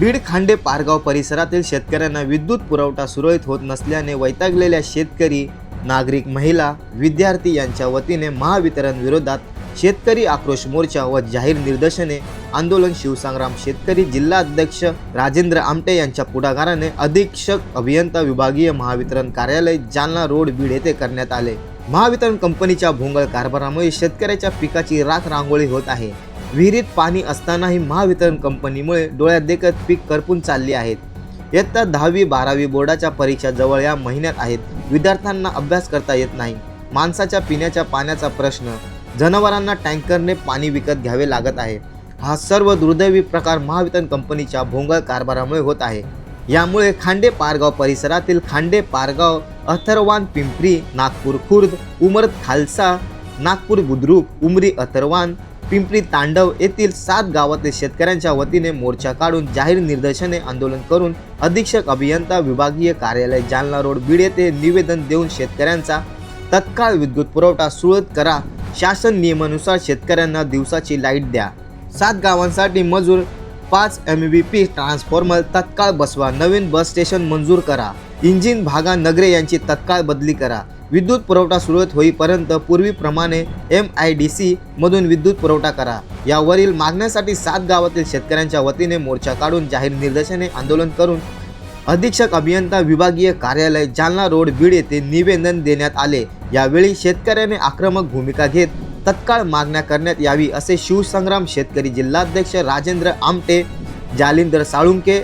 बीड खांडे पारगाव परिसरातील शेतकऱ्यांना विद्युत पुरवठा सुरळीत होत नसल्याने वैतागलेल्या शेतकरी नागरिक महिला विद्यार्थी यांच्या वतीने महावितरण विरोधात शेतकरी आक्रोश मोर्चा व जाहीर निदर्शने आंदोलन शिवसंग्राम शेतकरी जिल्हा अध्यक्ष राजेंद्र आमटे यांच्या पुढाकाराने अधीक्षक अभियंता विभागीय महावितरण कार्यालय जालना रोड बीड येथे करण्यात आले. महावितरण कंपनीच्या भोंगळ कारभारामुळे शेतकऱ्याच्या पिकाची राख रांगोळी होत आहे. विहिरीत पाणी असतानाही महावितरण कंपनीमुळे डोळ्यात देखत पीक करपून चालली आहेत. इयत्ता दहावी बारावी बोर्डाच्या परीक्षा जवळ या महिन्यात आहेत. विद्यार्थ्यांना अभ्यास करता येत नाही. माणसाच्या पिण्याच्या पाण्याचा प्रश्न. जनावरांना टँकरने पाणी विकत घ्यावे लागत आहे. हा सर्व दुर्दैवी प्रकार महावितरण कंपनीच्या भोंगळ कारभारामुळे होत आहे. यामुळे खांडे पारगाव परिसरातील खांडे पारगाव अथर्वान पिंपरी नागपूर खुर्द उमरत खालसा नागपूर बुद्रुक उमरी अथर्वान पिंपरी तांडव येथील सात गावातील शेतकऱ्यांच्या वतीने मोर्चा काढून जाहीर निदर्शने आंदोलन करून अधीक्षक अभियंता विभागीय कार्यालय जालना रोड बीड येथे निवेदन देऊन शेतकऱ्यांचा तत्काळ विद्युत पुरवठा सुरळीत करा. शासन नियमानुसार शेतकऱ्यांना दिवसाची लाइट द्या. सात गावांसाठी मजूर पाच एम बी पी ट्रान्सफॉर्मर तत्काळ बसवा. नवीन बस स्टेशन मंजूर करा. इंजिन भागा नगरे यांची तत्काळ बदली करा. विद्युत पुरवठा सुरळीत होईपर्यंत पूर्वीप्रमाणे एम आय डी सी मधून विद्युत पुरवठा करा. यावरील मागण्यासाठी सात गावातील शेतकऱ्यांच्या वतीने मोर्चा काढून जाहीर निदर्शने आंदोलन करून अधीक्षक अभियंता विभागीय कार्यालय जालना रोड बीड येथे निवेदन देण्यात आले. यावेळी शेतकऱ्याने आक्रमक भूमिका घेत तत्काळ मागण्या करण्यात यावी असे शिवसंग्राम शेतकरी जिल्हाध्यक्ष राजेंद्र आमटे जालिंदर साळुंके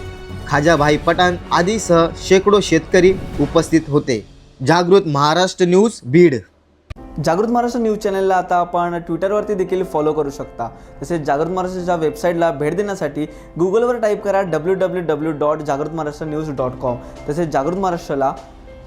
खाजाभाई पठाण आदीसह शेकडो शेतकरी उपस्थित होते. जागृत महाराष्ट्र न्यूज बीड. जागृत महाराष्ट्र न्यूज चॅनलला आता आपण ट्विटरवरती देखील फॉलो करू शकता. तसेच जागृत महाराष्ट्राच्या वेबसाईटला भेट देण्यासाठी गुगलवर टाईप करा डब्ल्यू डब्ल्यू डब्ल्यू डॉट जागृत महाराष्ट्र न्यूज डॉट कॉम तसेच जागृत महाराष्ट्राला